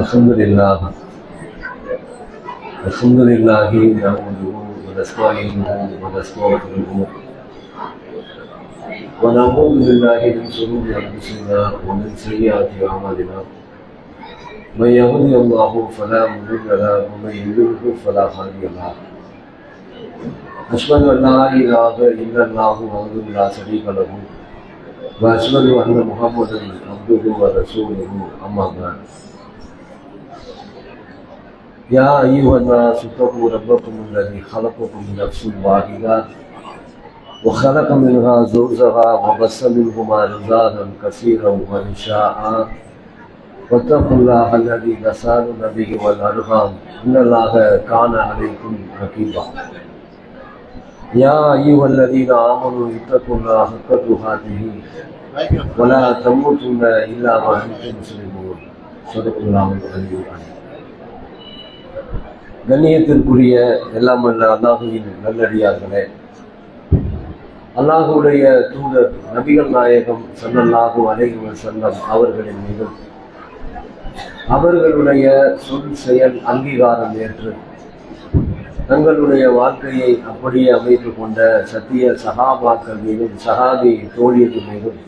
الحمد لله الحمد لله نعوده ونستعينه ونستغفره ونعوذ بالله من شرور انفسنا ومن سيئات اعمالنا من يهدي الله فلا مضل له ومن يضلله فلا هادي له أشهد أن لا إله إلا الله وحده لا شريك له وأشهد أن محمدا عبده ورسوله أما بعد يا أيها الناس اتقوا ربكم الذي خلقكم من نفس واحدة وخلق منها زوجها وبث منهما رجالا كثيرا ونساء. واتقوا الله الذي تسالون به والأرحام. إن الله كان عليكم رقيبا. يا أيها الذين آمنوا اتقوا الله حق تقاته. ولا تموتن إلا وأنتم مسلمون. صدق الله العلي العظيم. கண்ணியத்திற்குரிய எல்லாம் அல்ல அல்லாஹுவின் நல்லடியார்களே. அல்லாஹுடைய தூதர் நபிகள் நாயகம் சல்லல்லாஹு அலைஹி வஸல்லம் அவர்களின் மீதும் அவர்களுடைய சொல் செயல் அங்கீகாரம் ஏற்று தங்களுடைய வாழ்க்கையை அப்படியே அமைத்து கொண்ட சத்திய சகாபாக்கள் மீதும் சகாதி தோழியர்கள் மீதும்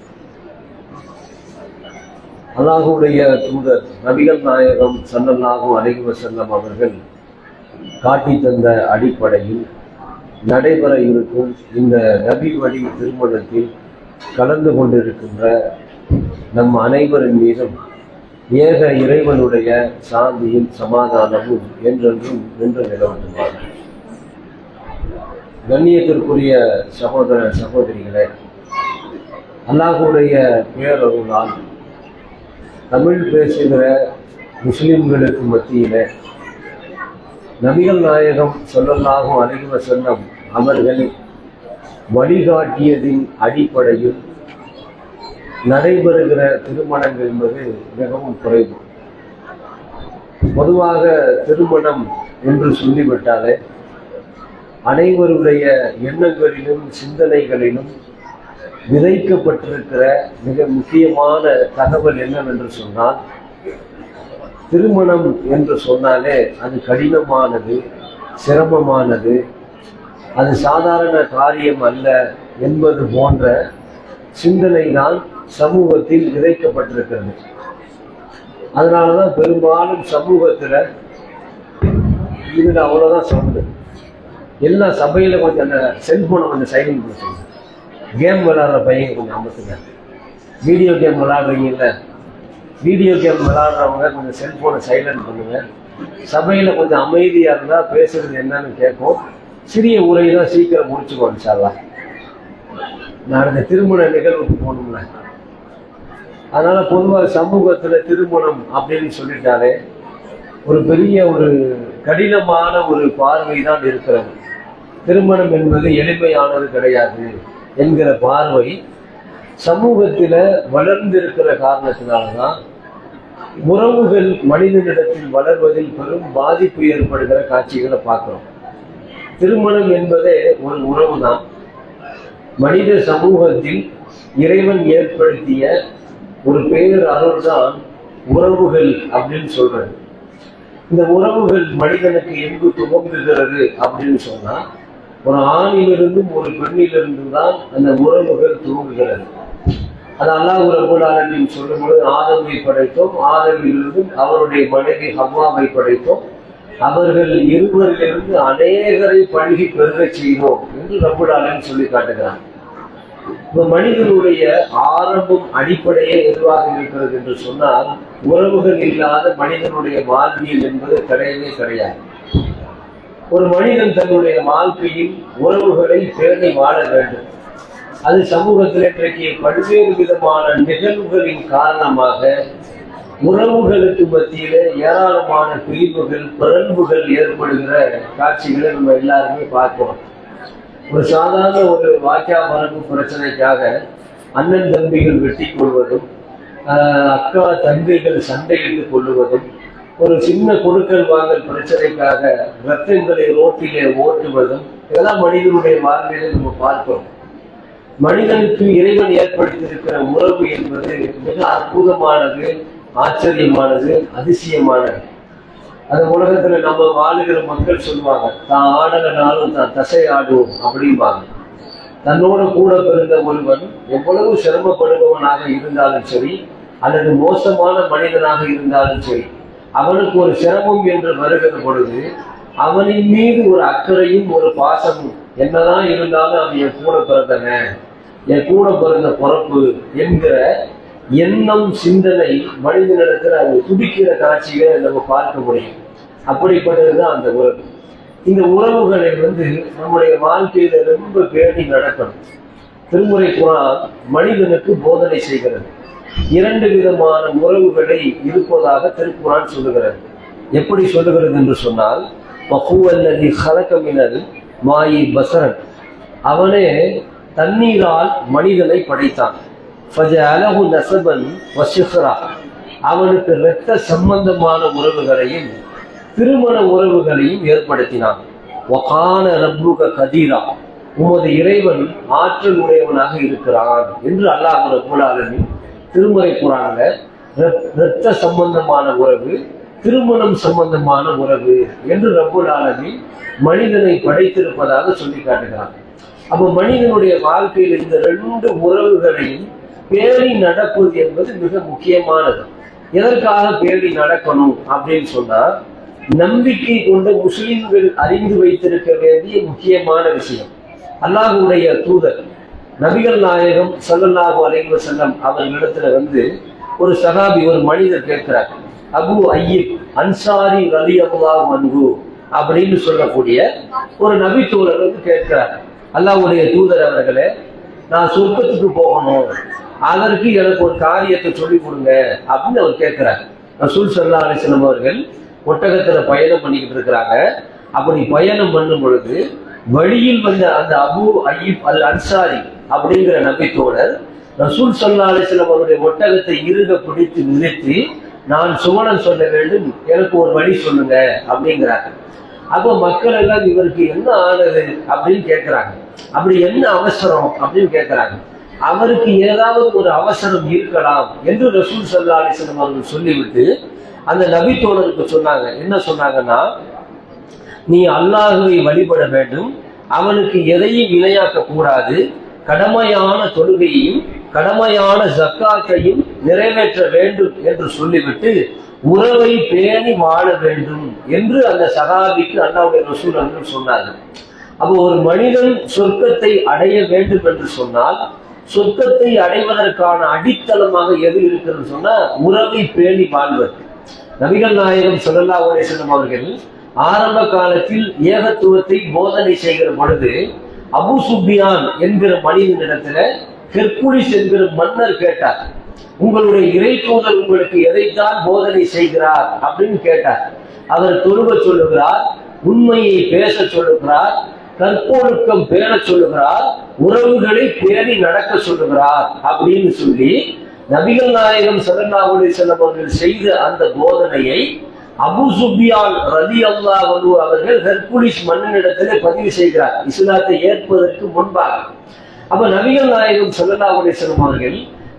அல்லாஹுடைய தூதர் நபிகள் நாயகம் சல்லல்லாஹு அலைஹி செல்லம் அவர்கள் காட்டி தந்த அடிப்படையில் நடைபெற இருக்கும் இந்த நபி வழி திருமணத்தில் கலந்து கொண்டிருக்கின்ற நம் அனைவரின் மீதும் ஏக இறைவனுடைய சாந்தியும் சமாதானமும் என்றென்றும் நின்று நிலவட்டுமாறு கண்ணியத்திற்குரிய சகோதர சகோதரிகளே அல்லாஹுடைய பேரருளால் தமிழ் பேசுகிற முஸ்லிம்களுக்கு மத்தியிலே நபிகள் நாயகம் சொல்லலாகும் அழகிவ செல்லம் அவர்கள் வழிகாட்டியதின் அடிப்படையில் நடைபெறுகிற திருமணங்கள் என்பது மிகவும் குறைவு. பொதுவாக திருமணம் என்று சொல்லிவிட்டாலே அனைவருடைய எண்ணங்களிலும் சிந்தனைகளிலும் விதைக்கப்பட்டிருக்கிற மிக முக்கியமான தகவல் என்னவென்று சொன்னால் திருமணம் என்று சொன்னாலே அது கடினமானது சிரமமானது. அது சாதாரண காரியம் அல்ல என்பது போன்ற சிந்தனை தான் சமூகத்தில் விதைக்கப்பட்டிருக்கிறது. அதனாலதான் பெரும்பாலும் சமூகத்தில் இதில் அவ்வளோதான் சொல்லுது எல்லா சபையில் கொஞ்சம் அந்த செல்ஃபோனை கொஞ்சம் சைலண்ட் பண்ண கேம் விளாட்ற பையன் கொஞ்சம் அமர்த்துங்க வீடியோ கேம் விளையாடுறீங்கல்ல? வீடியோ கேம் விளாட்றவங்க கொஞ்சம் செல்ஃபோனை சைலண்ட் பண்ணுவேன் சபையில் கொஞ்சம் அமைதியாக இருந்தால் பேசுறது என்னன்னு கேட்கும் சிறிய உரை தான் சீக்கிரம் முடிச்சுக்கோங்க சார்லாம் நான் திருமண நிகழ்வுக்கு போகணும்ல. அதனால் பொதுவாக சமூகத்தில் திருமணம் அப்படின்னு சொல்லிட்டாலே ஒரு பெரிய ஒரு கடினமான ஒரு பார்வை தான் இருக்கிறது. திருமணம் என்பது எளிமையானது கிடையாது என்கிற பார்வை சமூகத்தில் வளர்ந்திருக்கிற காரணத்தினாலதான் உறவுகள் மனிதனிடத்தில் வளர்வதில் பெரும் பாதிப்பு ஏற்படுகிற காட்சிகளை பார்க்குறோம். திருமணம் என்பதே ஒரு உறவு தான் மனித சமூகத்தில் இறைவன் ஏற்படுத்திய ஒரு பேர் அருள் தான் உறவுகள் அப்படின்னு சொல்றது. இந்த உறவுகள் மனிதனுக்கு எங்கு துவங்குகிறது அப்படின்னு சொன்னா ஒரு ஆணிலிருந்தும் ஒரு பெண்ணிலிருந்தும் தான் அந்த உறவுகள் துவங்குகிறது. அது அல்லாஹ் ரபுல் ஆலமின் சொல்லும் பொழுது ஆதமை படைத்தோம் ஆதமிலிருந்து அவருடைய மனைவி ஹவ்வாவை படைத்தோம். அவர்கள் இருவரிலிருந்து அநேகரை பழகி பெருகச் செய்தோம் என்று ரபுல் ஆலமின் சொல்லி காட்டுகிறார். இப்ப மனிதனுடைய ஆரம்பம் அடிப்படையே எதுவாக இருக்கிறது என்று சொன்னால் உறவுகள் இல்லாத மனிதனுடைய வாழ்வியல் என்பது கிடையவே கிடையாது. ஒரு மனிதன் தன்னுடைய வாழ்க்கையில் உறவுகளை பேணி வாழ வேண்டும். அது சமூகத்தில் இன்றைக்கு பல்வேறு விதமான நிகழ்வுகளின் காரணமாக உறவுகளுக்கு மத்தியில ஏராளமான பிரிவுகள் பிறழ்வுகள் ஏற்படுகிற காட்சிகளை நம்ம எல்லாருமே பார்க்கிறோம். ஒரு சாதாரண ஒரு வாக்கியா மரபு பிரச்சனைக்காக அண்ணன் தம்பிகள் வெட்டி கொள்வதும் அக்கா தங்கைகள் சண்டையிட்டு கொள்ளுவதும் ஒரு சின்ன கொடுக்கல் வாங்கல் பிரச்சனைக்காக ரத்தங்களை ரோட்டிலே ஓட்டுவதும் இதெல்லாம் மனிதனுடைய வாழ்வியலை நம்ம பார்க்கிறோம். மனிதனுக்கு இறைவன் ஏற்படுத்தியிருக்கிற உறவு என்பது மிக அற்புதமானது ஆச்சரியமானது அதிசயமானது. அந்த உலகத்துல நம்ம வாழுகிற மக்கள் சொல்லுவாங்க தான் ஆடலனாலும் தான் தசை ஆடுவோம் அப்படிம்பாங்க. தன்னோட கூட பிறந்த ஒருவன் எவ்வளவு சிரமப்படுபவனாக இருந்தாலும் சரி அல்லது மோசமான மனிதனாக இருந்தாலும் சரி அவனுக்கு ஒரு சிரமம் என்று வருகிற பொழுது அவனின் மீது ஒரு அக்கறையும் ஒரு பாசமும் என்னதான் இருந்தாலும் அவன் என் கூட பிறந்தவன். என் கூட பிறந்த பிறப்பு என்கிற எண்ணம் சிந்தனை மனிதனிடத்தில் அது துடிக்கிற காட்சிகளை நம்ம பார்க்க முடியும். அப்படிப்பட்டதுதான் அந்த உறவு. இந்த உறவுகளை வந்து நம்முடைய வாழ்க்கையில ரொம்ப பேணி நடக்கணும். திருமுறை குரான் மனிதனுக்கு போதனை செய்கிறது. இரண்டு விதமான உறவுகளை இருப்பதாக திருக்குறான் சொல்லுகிறது. எப்படி சொல்லுகிறது என்று சொன்னால் பகுவல்லதி ஹலக்கமினல் மாயி பசரன். அவனே தண்ணீரால் மனிதனை படைத்தான். அலகு நசபன் வசிஹரா. அவனுக்கு இரத்த சம்பந்தமான உறவுகளையும் திருமண உறவுகளையும் ஏற்படுத்தினான். வகான ரப்புக கதீரா. உமது இறைவன் ஆற்றல் உடையவனாக இருக்கிறான் என்று அல்லாஹ் ரப்புல் திருமறை குரான்ல இரத்த சம்பந்தமான உறவு திருமணம் சம்பந்தமான உறவு என்று ரப்புல் ஆலமீன் மனிதனை படைத்திருப்பதாக சொல்லி காட்டுகிறான். அப்ப மனிதனுடைய வாழ்க்கையில் இந்த ரெண்டு உறவுகளையும் பேணி நடப்பது என்பது மிக முக்கியமானது. எதற்காக பேணி நடக்கணும் அப்படின்னு சொன்னா நம்பிக்கை கொண்ட முஸ்லிம்கள் அறிந்து வைத்திருக்க வேண்டிய முக்கியமான விஷயம். அல்லாஹுடைய தூதர் நபிகள் நாயகம் சல்லல்லாஹு அலைஹி செல்லம் அவர்களிடத்துல வந்து ஒரு சகாபி ஒரு மனிதர் கேட்கிறார் அபு ஐயப் அன்சாரி ரலி அபுலா அன்பு அப்படின்னு சொல்லக்கூடிய ஒரு நபி வந்து கேட்கிறார். அல்லாவுடைய தூதர் அவர்களே நான் சொர்க்கத்துக்கு போகணும். அதற்கு எனக்கு ஒரு காரியத்தை சொல்லி கொடுங்க அப்படின்னு அவர் கேட்கிறார். ரசூல் சல்லா அலிஸ்லம் அவர்கள் ஒட்டகத்துல பயணம் பண்ணிக்கிட்டு இருக்கிறாங்க. அப்படி பயணம் பண்ணும் பொழுது வழியில் வந்த அந்த அபு ஐயிப் அல் அன்சாரி அப்படிங்கிற நபித்தோழர் ரசூல் சல்லா அலிஸ்லம் அவருடைய ஒட்டகத்தை இருக பிடித்து நிறுத்தி நான் சுவனம் சொல்ல வேண்டும் எனக்கு ஒரு வழி சொல்லுங்க அப்படிங்கிறாங்க அப்போ மக்கள் எல்லாம் இவருக்கு என்ன ஆனது அப்படின்னு கேட்கிறாங்க. அப்படி என்ன அவசரம் அப்படின்னு கேட்கிறாங்க அவருக்கு ஏதாவது ஒரு அவசரம் இருக்கலாம் என்று ரசூல் சல்லா அலிஸ்லம் அவர்கள் சொல்லிவிட்டு அந்த நபித்தோழருக்கு சொன்னாங்க. என்ன சொன்னாங்கன்னா நீ அல்லாஹுவை வழிபட வேண்டும். அவனுக்கு எதையும் இணையாக்க கூடாது. கடமையான தொழுகையையும் கடமையான ஜக்காத்தையும் நிறைவேற்ற வேண்டும் என்று சொல்லிவிட்டு உறவை பேணி வாழ வேண்டும் என்று அந்த சகாபிக்கு அல்லாவுடைய ரசூல் அவர்கள் சொன்னார்கள். அப்போ ஒரு மனிதன் சொர்க்கத்தை அடைய வேண்டும் என்று சொன்னால் சொர்க்கத்தை அடைவதற்கான அடித்தளமாக எது இருக்கிறது சொன்னா உறவை பேணி வாழ்வது. நபிகள் நாயகம் சொல்லல்லா செல்லும் அவர்கள் ஆரம்ப காலத்தில் ஏகத்துவத்தை போதனை செய்கிற பொழுது அபு சுபியான் என்கிற மனிதனிடத்துல ஹெர்குலிஸ் என்கிற மன்னர் கேட்டார். உங்களுடைய இறை தூதர் உங்களுக்கு எதைத்தான் போதனை செய்கிறார் அப்படின்னு கேட்டார். அவர் தொழுக சொல்லுகிறார் உண்மையை பேச சொல்லுகிறார் கற்பொழுக்கம் பேர சொல்லுகிறார் உறவுகளை பேணி நடக்க சொல்லுகிறார் அப்படின்னு சொல்லி நபிகள் நாயகம் சல்லாஹுலே செல்லம் அவர்கள் செய்த அந்த போதனையை அபு சுபியான் ரதி அல்லா அவர்கள் ஹெர்குலிஸ் மன்னனிடத்திலே பதிவு செய்கிறார். இஸ்லாத்தை ஏற்பதற்கு முன்பாக. அப்ப நபிகள் நாயகம் சல்லாஹுலே செல்லம் அவர்கள்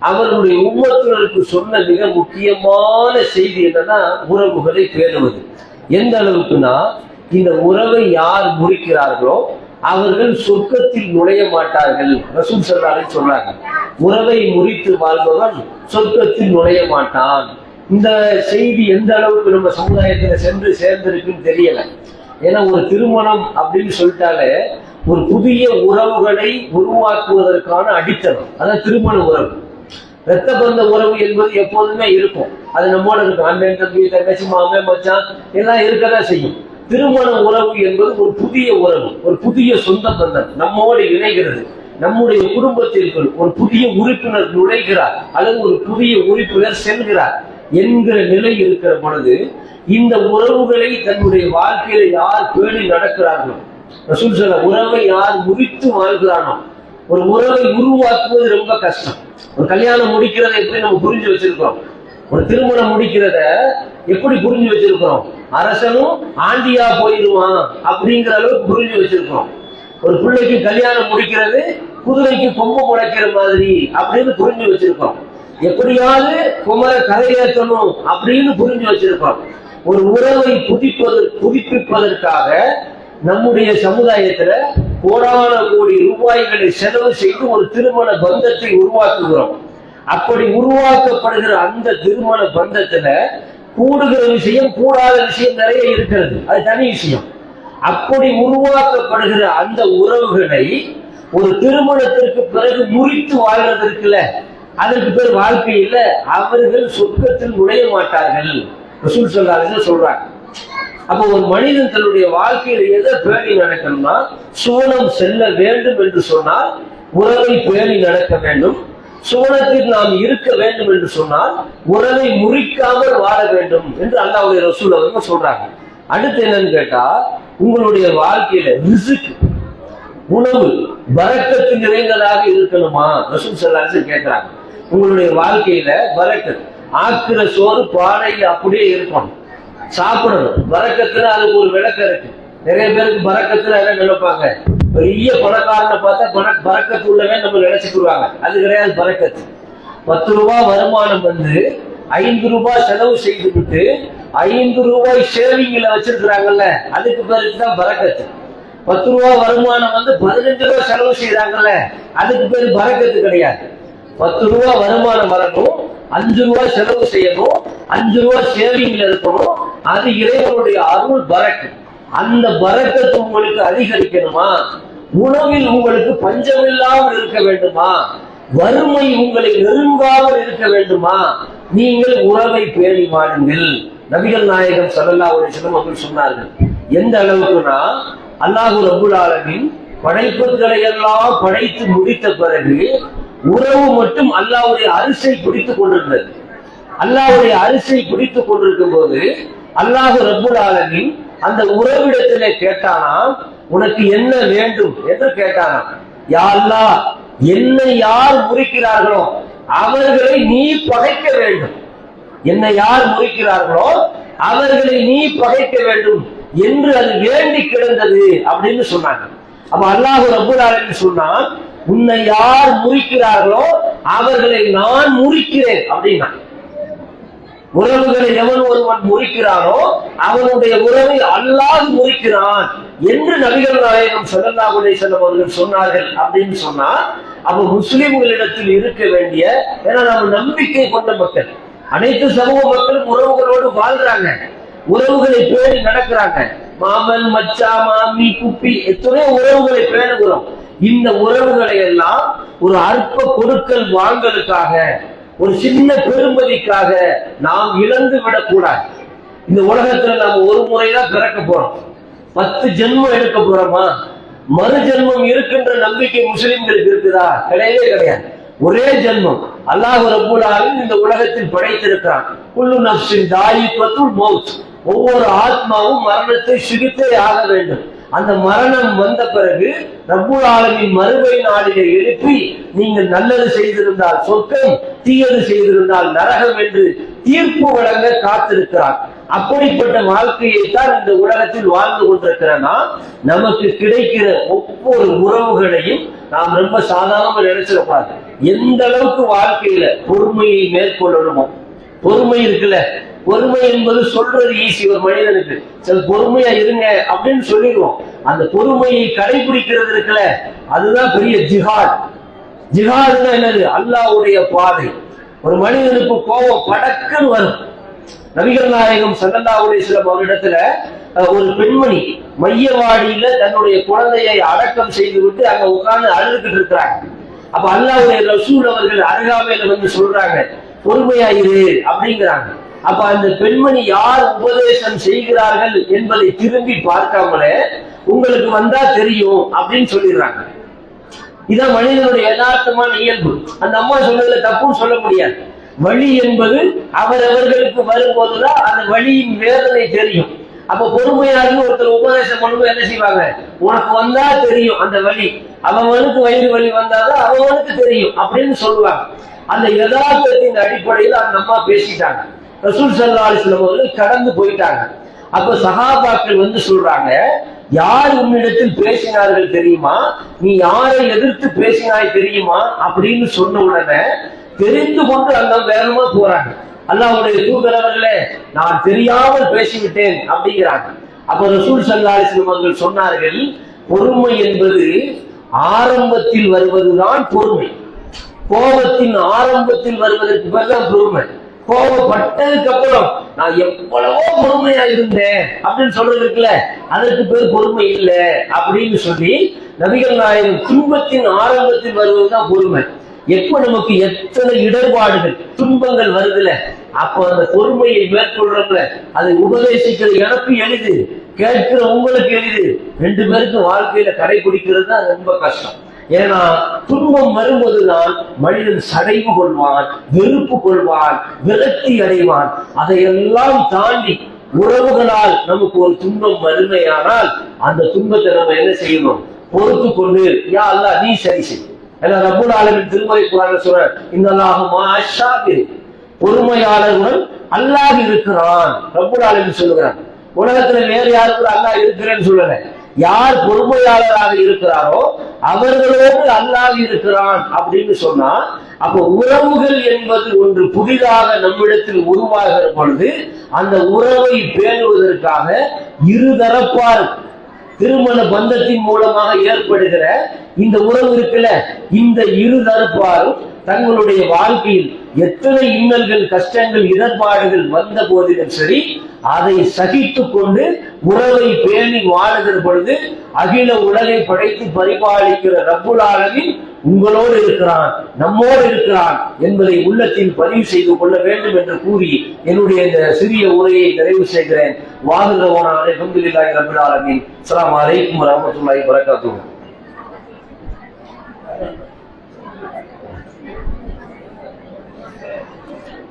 அவர்களுடைய உம்மத்தினருக்கு சொன்ன மிக முக்கியமான செய்தி என்னன்னா உறவுகளை பேணுவது. எந்த அளவுக்குன்னா இந்த உறவை யார் முறிக்கிறார்களோ அவர்கள் சொர்க்கத்தில் நுழைய மாட்டார்கள். ரசூல் சல்லாரை சொல்றாங்க. உறவை முறித்து வாழ்பவன் சொர்க்கத்தில் நுழைய மாட்டான். இந்த செய்தி எந்த அளவுக்கு நம்ம சமுதாயத்துல சென்று சேர்ந்திருக்குன்னு தெரியல. ஏன்னா ஒரு திருமணம் அப்படின்னு சொல்லிட்டாலே ஒரு புதிய உறவுகளை உருவாக்குவதற்கான அடித்தளம். அதான் திருமண உறவு. ரத்த பந்த உறவு என்பது எப்போதுமே இருக்கும். அது நம்மோட இருக்கும். அண்ணன் தம்பி தங்கச்சி மாமே மச்சான் எல்லாம் இருக்கதான் செய்யும். திருமண உறவு என்பது ஒரு புதிய உறவு ஒரு புதிய சொந்த பந்தம். நம்மோடு இணைகிறது. நம்முடைய குடும்பத்திற்குள் ஒரு புதிய உறுப்பினர் நுழைகிறார் அல்லது ஒரு புதிய உறுப்பினர் செல்கிறார் என்கிற நிலை இருக்கிற பொழுது இந்த உறவுகளை தன்னுடைய வாழ்க்கையில யார் பேணி நடக்கிறார்களோ ரசூல் சொல்ல உறவை யார் முறித்து வாழ்கிறானோ ஒரு உறவை உருவாக்குவது ரொம்ப கஷ்டம். ஒரு கல்யாணம் முடிக்கிறத எப்படி நம்ம புரிஞ்சு வச்சிருக்கிறோம்? ஒரு திருமணம் முடிக்கிறத எப்படி புரிஞ்சு வச்சிருக்கிறோம்? அரசனும் ஆண்டியா போயிடுவான் அப்படிங்கிற அளவுக்கு புரிஞ்சு வச்சிருக்கிறோம். ஒரு பிள்ளைக்கு கல்யாணம் முடிக்கிறது குதிரைக்கு கொம்பு முளைக்கிற மாதிரி அப்படின்னு புரிஞ்சு வச்சிருக்கோம் எப்படியாவது குமர கரையேற்றணும் அப்படின்னு புரிஞ்சு வச்சிருக்கோம் ஒரு உறவை புதிப்பது புதுப்பிப்பதற்காக நம்முடைய சமுதாயத்துல கோடான கோடி ரூபாய்களை செலவு செய்து ஒரு திருமண பந்தத்தை உருவாக்குகிறோம். அப்படி உருவாக்கப்படுகிற அந்த திருமண பந்தத்துல கூடுகிற விஷயம் கூடாத விஷயம் நிறைய இருக்கிறது. அது தனி விஷயம். அப்படி உருவாக்கப்படுகிற அந்த உறவுகளை ஒரு திருமணத்திற்கு பிறகு முறித்து வாழ்றது இருக்குல்ல அதற்கு பேர் வாழ்க்கை இல்ல அவர்கள் சொர்க்கத்தில் நுழைய மாட்டார்கள். ரசூல் சொல்லாத சொல்றாங்க. அப்போ ஒரு மனிதன் தன்னுடைய வாழ்க்கையில எதை பேணி நடக்கணும்னா சுவனம் செல்ல வேண்டும் என்று சொன்னால் உறவை பேணி நடக்க வேண்டும். சுவனத்தில் நாம் இருக்க வேண்டும் என்று சொன்னால் உறவை முறிக்காமல் வாழ வேண்டும் என்று அல்லாவுடைய ரசூல் அவங்க சொல்றாங்க. அடுத்து என்னன்னு கேட்டா உங்களுடைய வாழ்க்கையில ரிசுக்கு உணவு வரக்கத்து நிறைந்ததாக இருக்கணுமா? ரசூல் சல்லாசு கேட்கிறாங்க உங்களுடைய வாழ்க்கையில வரக்கத்து ஆக்கிற சோறு பானையில் அப்படியே இருக்கணும். சாப்பிடணும். வரக்கத்துல அதுக்கு ஒரு விளக்கம் இருக்கு. நிறைய பேருக்கு வரக்கத்துல என்ன நினைப்பாங்க? பெரிய பணக்காரனை பார்த்தா பண பறக்கத்து உள்ளவே நம்ம நினைச்சுக்குருவாங்க அது கிடையாது பறக்கத்து. பத்து ரூபாய் வருமானம் வந்து ஐந்து ரூபாய் செலவு செய்து விட்டு ஐந்து ரூபாய் சேவிங்ல வச்சிருக்கிறாங்கல்ல அதுக்கு பேருக்கு தான் பறக்கத்து. பத்து ரூபாய் வருமானம் வந்து பதினஞ்சு ரூபாய் செலவு செய்யறாங்கல்ல அதுக்கு பேரு பறக்கத்து கிடையாது. பத்து ரூபாய் வருமானம் வரணும் அஞ்சு ரூபாய் செலவு செய்யணும் அஞ்சு ரூபாய் சேவிங்ல இருக்கணும் அது இறைவனுடைய அருள் பறக்கு அந்த பறக்கத்து உங்களுக்கு அதிகரிக்கணுமா? உணவில் உங்களுக்கு பஞ்சமில்லாமல் இருக்க வேண்டுமா? வறுமை உங்களை நெருங்காமல் இருக்க வேண்டுமா? நீங்கள் உறவை பேணி வாழுங்கள் நபிகள் நாயகம் சல்லல்லா சிலம் அவர்கள் சொன்னார்கள் எந்த அளவுக்குனா அல்லாஹு ரபுல் ஆலமின் படைப்புகளை எல்லாம் படைத்து முடித்த பிறகு உறவு மட்டும் அல்லாவுடைய அரிசை பிடித்துக் கொண்டிருந்தது. அல்லாவுடைய அரிசை பிடித்துக் கொண்டிருக்கும் போது அல்லாஹு ரபுல் ஆலமின் அந்த உறவிடத்திலே கேட்டானா உனக்கு என்ன வேண்டும்? என்று கேட்டாராம். யா என்னை யார் முறிக்கிறார்களோ அவர்களை நீ பகைக்க வேண்டும். என்னை யார் முறிக்கிறார்களோ அவர்களை நீ பகைக்க வேண்டும் என்று அது வேண்டி கிடந்தது அப்படின்னு சொன்னாங்க. அப்ப அல்லாஹு ரபுல் ஆலமின் சொன்னான் உன்னை யார் முறிக்கிறார்களோ அவர்களை நான் முறிக்கிறேன் அப்படின்னா. உறவுகளை எவன் ஒருவன் முறிக்கிறானோ அவனுடைய உறவை அல்லாது முறிக்கிறான் என்று நபிகள் நாயகம் ஸல்லல்லாஹு குலேசன் அவர்கள் சொன்னார்கள் அப்படின்னு சொன்னா அப்ப முஸ்லிம்களிடத்தில் இருக்க வேண்டிய ஏன்னா நம்ம நம்பிக்கை கொண்ட மக்கள். அனைத்து சமூக மக்களும் உறவுகளோடு வாழ்றாங்க. உறவுகளை பேணி நடக்கிறாங்க. மாமன் மச்சா மாமி குப்பி எத்தனையோ உறவுகளை பேணுகிறோம். இந்த உறவுகளை எல்லாம் ஒரு அற்ப பொருட்கள் வாங்கலுக்காக ஒரு சின்ன பெருமதிக்காக நாம் இழந்து விடக்கூடாது. இந்த உலகத்துல நாம ஒரு முறைதான் பிறக்க போறோம். பத்து ஜென்மம் எடுக்க போறோமா? மறு ஜென்மம் இருக்கின்ற நம்பிக்கை முஸ்லிம்களுக்கு இருக்குதா? கிடையவே கிடையாது. ஒரே ஜென்மம். அல்லாஹ் ரப்பூல் இந்த உலகத்தில் படைத்திருக்கிறான். குல்லு நஃப்ஸின் தாயிப்பத்துல் மௌத். ஒவ்வொரு ஆத்மாவும் மரணத்தை சிகித்தே ஆக வேண்டும். அந்த மரணம் வந்த பிறகு ரப்பூல் ஆலமின் மறுமை நாளிலே எழுப்பி நீங்கள் நல்லது செய்திருந்தால் சொர்க்கம் தீயது செய்திருந்தால் நரகம் என்று தீர்ப்பு வழங்க காத்திருக்கிறார். அப்படிப்பட்ட வாழ்க்கையை தான் இந்த உலகத்தில் வாழ்ந்து கொண்டிருக்கிறனா நமக்கு கிடைக்கிற ஒவ்வொரு உறவுகளையும் நாம் ரொம்ப சாதாரணமா நினைச்சிடக்கூடாது. எந்த அளவுக்கு வாழ்க்கையில பொறுமையை மேற்கொள்ளணுமோ பொறுமை இருக்குல்ல பொறுமை என்பது சொல்றது ஈஸி ஒரு மனிதனுக்கு. சில பொறுமையா இருங்க அப்படின்னு சொல்லிடுவோம். அந்த பொறுமையை கடைபிடிக்கிறது இருக்குல்ல அதுதான் பெரிய ஜிஹாட் ஜிஹாட்னா என்னது? அல்லாவுடைய பாதை. ஒரு மனிதனுக்கு கோபம் படக்குன்னு வரும். நபிகள் நாயகம் சல்லல்லாவுடைய சில அவரிடத்துல ஒரு பெண்மணி மையவாடியில தன்னுடைய குழந்தையை அடக்கம் செய்து விட்டு அங்க உட்கார்ந்து அழுதுகிட்டு இருக்கிறாங்க. அப்ப அல்லாவுடைய ரசூல் அவர்கள் அருகாமையில வந்து சொல்றாங்க பொறுமையா இரு அப்படிங்கிறாங்க. அப்ப அந்த பெண்மணி யார் உபதேசம் செய்கிறார்கள் என்பதை திரும்பி பார்க்காமலே உங்களுக்கு வந்தா தெரியும் அப்படின்னு சொல்லிடுறாங்க. இதான் மனிதனுடைய யதார்த்தமான இயல்பு. அந்த அம்மா சொன்னதுல தப்புன்னு சொல்ல முடியாது. வழி என்பது அவரவர்களுக்கு வரும்போதுதான் அந்த வழியின் வேதனை தெரியும். அப்ப பொறுமையாருன்னு ஒருத்தர் உபதேசம் பண்ணும்போது என்ன செய்வாங்க? உனக்கு வந்தா தெரியும் அந்த வழி. அவனுக்கு வயிறு வழி வந்தாதான் அவனுக்கு தெரியும் அப்படின்னு சொல்லுவாங்க. அந்த யதார்த்தத்தின் அடிப்படையில் அந்த அம்மா பேசிட்டாங்க. ரசூல் சல்லா அலிஸ்லம் அவர்கள் கடந்து போயிட்டாங்க. அப்ப சகாபாக்கள் வந்து சொல்றாங்க யார் உன்னிடத்தில் பேசினார்கள் தெரியுமா? நீ யாரை எதிர்த்து பேசினாய் தெரியுமா? அப்படின்னு சொன்ன உடனே தெரிந்து கொண்டு அந்த வேகமா போறாங்க. அல்லாவுடைய தூதரவர்களே நான் தெரியாமல் பேசிவிட்டேன் அப்படிங்கிறாங்க. அப்ப ரசூல் சல்லா அலிஸ்லம் அவர்கள் சொன்னார்கள் பொறுமை என்பது ஆரம்பத்தில் வருவதுதான் பொறுமை. கோபத்தின் ஆரம்பத்தில் வருவதற்கு பிறகு தான் பொறுமை. கோபப்பட்டதுக்கு அப்புறம் நான் எவ்வளவோ பொறுமையா இருந்தேன் அப்படின்னு சொல்றது இருக்குல்ல? அதற்கு பேர் பொறுமை இல்லை அப்படின்னு சொல்லி நபிகள் நாயகம் துன்பத்தின் ஆரம்பத்தில் வருவதுதான் பொறுமை. எப்ப நமக்கு எத்தனை இடர்பாடுகள் துன்பங்கள் வருதுல? அப்ப அந்த பொறுமையை மேற்கொள்றோம்ல. அதை உபதேசிக்கிற எனக்கு எளிது கேட்கிற உங்களுக்கு எளிது. ரெண்டு பேருக்கும் வாழ்க்கையில கடைபிடிக்கிறது தான் ரொம்ப கஷ்டம். ஏன்னா துன்பம் வரும்போதுதான் மனிதன் சடைவு கொள்வான் வெறுப்பு கொள்வான் விரக்தி அடைவான். அதையெல்லாம் தாண்டி உறவுகளால் நமக்கு ஒரு துன்பம் வறுமையானால் அந்த துன்பத்தை நம்ம என்ன செய்யணும்? பொறுத்து கொண்டு யா அல்லாஹ் நீ சரி செய். ஏன்னா ரப்புல் ஆலமின் திருமறை குரான் சொல்ற இந்த மாஷாபிரி பொறுமையாளர்களுடன் அல்லாஹ் இருக்கிறான். ரப்புல் ஆலமின் சொல்லுகிறான். உலகத்துல வேற யாருக்கு அல்லாஹ் இருக்கிறேன்னு சொல்லல. யார் பொறுமையாளராக இருக்கிறாரோ அவர்களோடு அல்லாஹ் இருக்கிறான் அப்படின்னு சொன்னா அப்ப உறவுகள் என்பது ஒன்று புதிதாக நம்மிடத்தில் உருவாகிற பொழுது அந்த உறவை பேணுவதற்காக இருதரப்பார் திருமண பந்தத்தின் மூலமாக ஏற்படுகிற இந்த உறவு இருக்குல்ல இந்த இரு தரப்பாரும் தங்களுடைய வாழ்க்கையில் எத்தனை இன்னல்கள் கஷ்டங்கள் இடர்பாடுகள் வந்த போதிலும் சரி அதை சகித்துக் கொண்டு உறவை பேணி வாழுகிற பொழுது அகில உலகை படைத்து பரிபாலிக்கிற ரப்புல் உங்களோடு இருக்கிறான் நம்மோடு இருக்கிறான் என்பதை உள்ளத்தில் பதிவு செய்து கொள்ள வேண்டும் என்று கூறி என்னுடைய இந்த சிறிய உரையை நிறைவு செய்கிறேன். வாகுகிறவனான அல்ஹம்துலில்லாஹி ரப்பில் ஆலமீன். அஸ்ஸலாமு அலைக்கும் வரஹ்மத்துல்லாஹி வரகாத்துஹு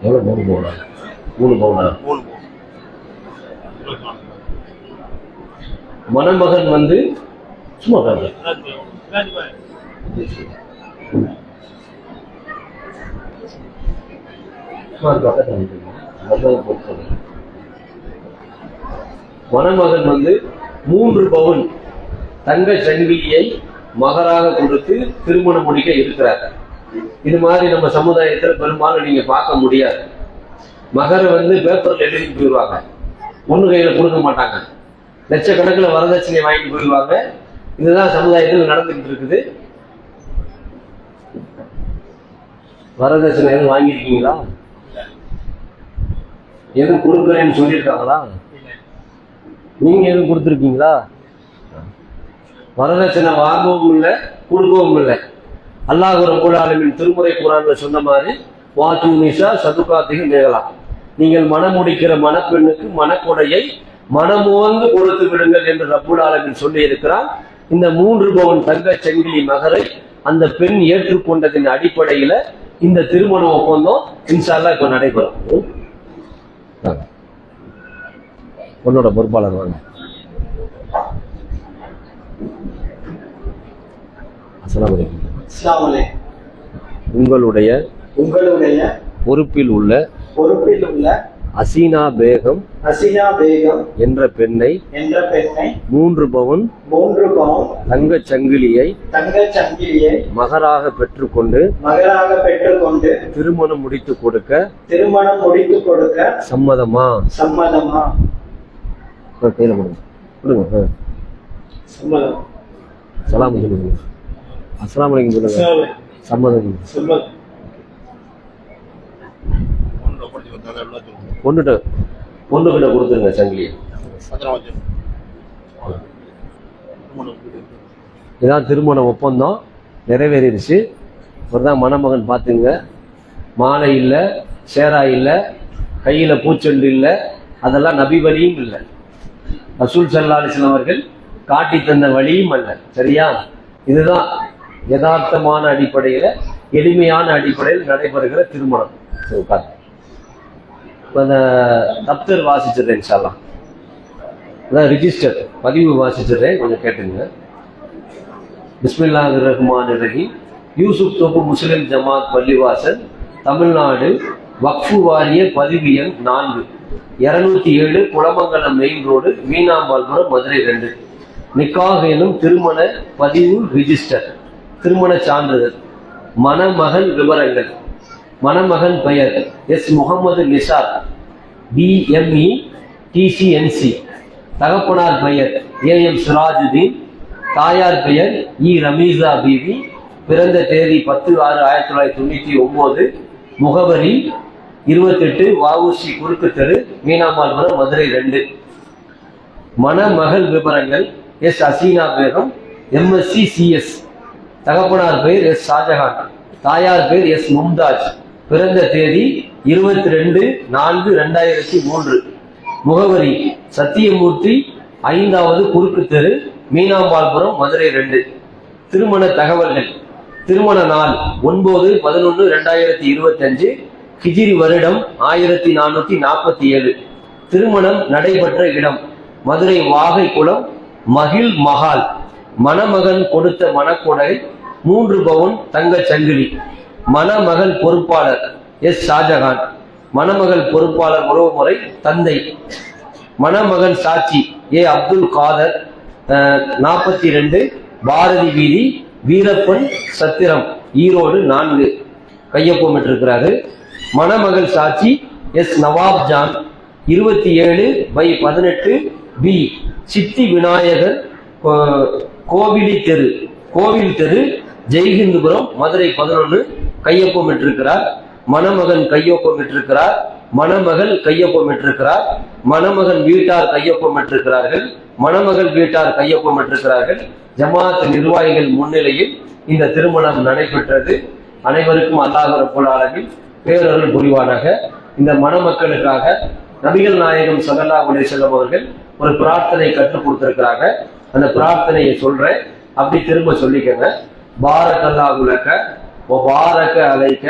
எவ்வளவு மூணு பவுனா மூணு பவுனா மூணு மணமகன் வந்து சும்மா மணமகன் வந்து மூன்று பவுன் தங்க சங்கிலியை மகராக கொடுத்து திருமணம் முடிக்க இருக்கிறார்கள். இது மாதிரி நம்ம சமுதாயத்தில் பெரும்பாலும் நீங்க பார்க்க முடியாது. மகரை வந்து பேப்பர்ல எழுதி போயிடுவாங்க ஒன்று கையில கொடுக்க மாட்டாங்க. லட்சக்கணக்கில் வரதட்சணையை வாங்கிட்டு போயிடுவாங்க. இதுதான் சமுதாயத்தில் நடந்துகிட்டு இருக்குது. வரதட்சணை எதுவும் வாங்கியிருக்கீங்களா? எதுவும் கொடுக்குறேன்னு சொல்லியிருக்காங்களா? நீங்க எதுவும் கொடுத்துருக்கீங்களா? வரதட்சணை வாங்கவும் இல்லை கொடுக்கவும் இல்லை. அல்லாஹ் ரபுல் திருமுறை குரான்ல சொன்ன மாதிரி வாத்து நிஷா சதுகாத்திகள் நிகழலாம் நீங்கள் மனமுடிக்கிற மணப்பெண்ணுக்கு மனக்கொடையை மனமுவந்து கொடுத்து விடுங்கள் என்று ரப்புல் ஆலமின் சொல்லி இருக்கிறார் இந்த மூன்று பவன் தங்க செங்கிலி மகரை அந்த பெண் ஏற்றுக்கொண்டதின் அடிப்படையில இந்த திருமண ஒப்பந்தம் இன்ஷால்லா இப்ப நடைபெறும் வாங்க. பொண்ணோட பொறுப்பாளர் வாங்க. உங்களுடைய உங்களுடைய பொறுப்பில் உள்ள பொறுப்பில் உள்ள அசீனா பேகம் ஹசீனா பேகம் என்ற பெண்ணை என்ற பெண்ணை மூன்று பவுன் மூன்று பவுன் தங்கச் சங்கிலியை தங்கச் சங்கிலியை மகராக பெற்றுக்கொண்டு மகளாக பெற்றுக்கொண்டு திருமணம் முடித்து கொடுக்க திருமணம் முடித்து கொடுக்க சம்மதமா? சம்மதமா? கையில கொடுங்க. கொடுங்க. சம்மதம். சலாம் சொல்லுங்க. அஸ்ஸலாமு அலைக்கும் சொல்லுங்க. சம்மதம். சம்மதம் ஒன்று படிச்சு வந்தாங்க எல்லாம் சொல்லுங்க பொண்ணுகிட்ட பொண்ணுகிட்ட கொடுத்துருங்க சங்கிலியை. இதான் திருமண ஒப்பந்தம். நிறைவேறிடுச்சு. தான் மணமகன் பார்த்துங்க. மாலை இல்லை சேரா இல்லை கையில் பூச்செண்டு இல்லை அதெல்லாம் நபி வழியும் இல்லை. ரசூல் சல்லா அலிஸ்லாம் அவர்கள் காட்டி தந்த வழியும் அல்ல. சரியா? இதுதான் யதார்த்தமான அடிப்படையில் எளிமையான அடிப்படையில் நடைபெறுகிற திருமணம். சரி, அந்த தப்தர் வாசிச்சிடுறேன் இன்ஷால்லாம் அதான் ரிஜிஸ்டர் பதிவு வாசிச்சிடுறேன் கொஞ்சம் கேட்டுங்க. பிஸ்மில்லாஹ் ரஹ்மான் ரஹீம். யூசுப் தோப்பு முஸ்லிம் ஜமாத் பள்ளிவாசல் தமிழ்நாடு வக்ஃபு வாரிய பதிவு எண் நான்கு. இரநூத்தி ஏழு குளமங்கலம் மெயின் ரோடு மீனாம்பாள்புரம் மதுரை ரெண்டு. நிக்காக எனும் திருமண பதிவு ரிஜிஸ்டர் திருமண சான்றிதழ். மணமகள் விவரங்கள். மணமகன் பெயர். S. Mohamed Nisar BME DCNC தகப்பனார் பெயர். A M Sirajudeen. தாயார் பெயர் இ ரமீசா பிவி. பிறந்த தேதி பத்து ஆறு ஆயிரத்தி தொள்ளாயிரத்தி தொண்ணூற்றி ஒம்பது. முகவரி இருபத்தெட்டு வஉசி குறுக்கு தெரு மீனாமால்புரம் மதுரை ரெண்டு. மணமகள் விவரங்கள் S. Aseena Begum MSc CS தகப்பனார் பெயர் எஸ். ஷாஜஹான் தாயார் பெயர் எஸ். மும்தாஜ். பிறந்த தேதி இருபத்தி ரெண்டு நான்கு ரெண்டாயிரத்தி மூன்று. முகவரி சத்தியமூர்த்தி ஐந்தாவது குறுக்கு தெரு மீனாம்பாள்புரம் மதுரை ரெண்டு. திருமண தகவல்கள். திருமண நாள் ஒன்பது பதினொன்று ரெண்டாயிரத்தி இருபத்தஞ்சு கிஜிரி வருடம் ஆயிரத்தி நானூற்றி நாற்பத்தி ஏழு திருமணம் நடைபெற்ற இடம் மதுரை வாகைக்குளம் மகிழ் மகால் மணமகன் கொடுத்த மணக்கொடை மூன்று பவுன் தங்கச் சங்கிலி. மணமகள் பொறுப்பாளர் எஸ் ஷாஜகான். மணமகள் பொறுப்பாளர் உறவுமுறை தந்தை. மணமகன் சாட்சி ஏ அப்துல் காதர் நாற்பத்தி ரெண்டு பாரதி வீதி வீரப்பன் சத்திரம் ஈரோடு நான்கு. கையொப்பமிட்டிருக்கிறார்கள் மணமகள் சாட்சி எஸ் நவாப் ஜான் இருபத்தி ஏழு பை பதினெட்டு பி சித்தி விநாயகர் கோ- கோவிலி தெரு கோவில் தெரு ஜெய்ஹிந்துபுரம் மதுரை பதினொன்று கையொப்பமிட்டிருக்கிறார். மணமகன் கையொப்பமிட்டிருக்கிறார். மணமகள் கையொப்பமிட்டிருக்கிறார். மணமகன் வீட்டார் கையொப்பமிட்டிருக்கிறார்கள். மணமகள் வீட்டார் கையொப்பமிட்டிருக்கிறார்கள். ஜமாத் நிர்வாகிகள் முன்னிலையில் இந்த திருமணம் நடைபெற்றது. அனைவருக்கும் அல்லாஹர பொருளாளர்கள் ஆலமீன் பேரருள் புரிவானாக. இந்த மணமக்களுக்காக நபிகள் நாயகம் சகல்லா அலைஹி அவர்கள் ஒரு பிரார்த்தனை கற்றுக் கொடுத்திருக்கிறாங்க. அந்த பிரார்த்தனையை சொல்றேன். அப்படி திரும்ப சொல்லிக்கங்க. பாரக் அல்லாஹுலக வ பாரக அலைக்க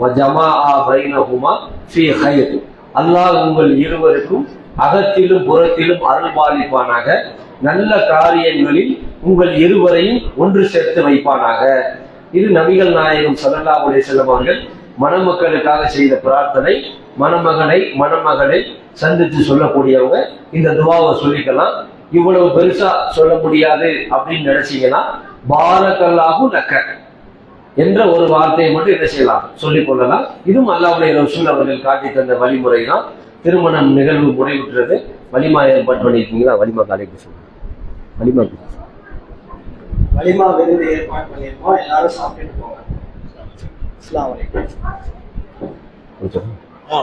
வ ஜமாஆ பைனஹுமா ஃபீ ஹைர் அல்லாஹ் உங்கள் இருவருக்கும் அகத்திலும் புறத்திலும் அருள்பாலிப்பானாக நல்ல காரியங்களில் உங்கள் இருவரையும் ஒன்று சேர்த்து வைப்பானாக. இது நபிகள் நாயகம் ஸல்லல்லாஹு அலைஹி வஸல்லம் அவர்கள் மணமக்களுக்காக செய்த பிரார்த்தனை. மணமகனை மணமகளை சந்தித்து சொல்லக்கூடியவங்க. இந்த துவாவை சொல்லிக்கலாம். இவ்வளவு பெருசா சொல்ல முடியாது அப்படின்னு நினைச்சீங்கன்னா பாரக்கல்லாஹு லக்க என்ற ஒரு வார்த்தையை மட்டும் என்ன செய்யலாம்? சொல்லிக் கொள்ளலாம். இதுவும் அல்லாவுடைய ரசூல் அவர்கள் காட்டி தந்த வழிமுறை தான் திருமணம் நிகழ்வு முறைவுற்றது வலிமா ஏற்பாடு பண்ணியிருக்கீங்களா? வலிமா காலைக்கு சொல்லுங்க வலிமா வலிமா விருது ஏற்பாடு பண்ணியிருக்கோம். எல்லாரும் சாப்பிட்டு போங்க. ஆ, ஆ.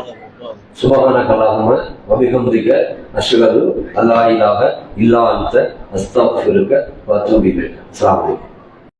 சுபகான கலாம வபிகம்பிக அஷ்கது அல்லாயிலாக இலாக இல்லா அந்த அஸ்தாஃபிருக்க வத்தூபிக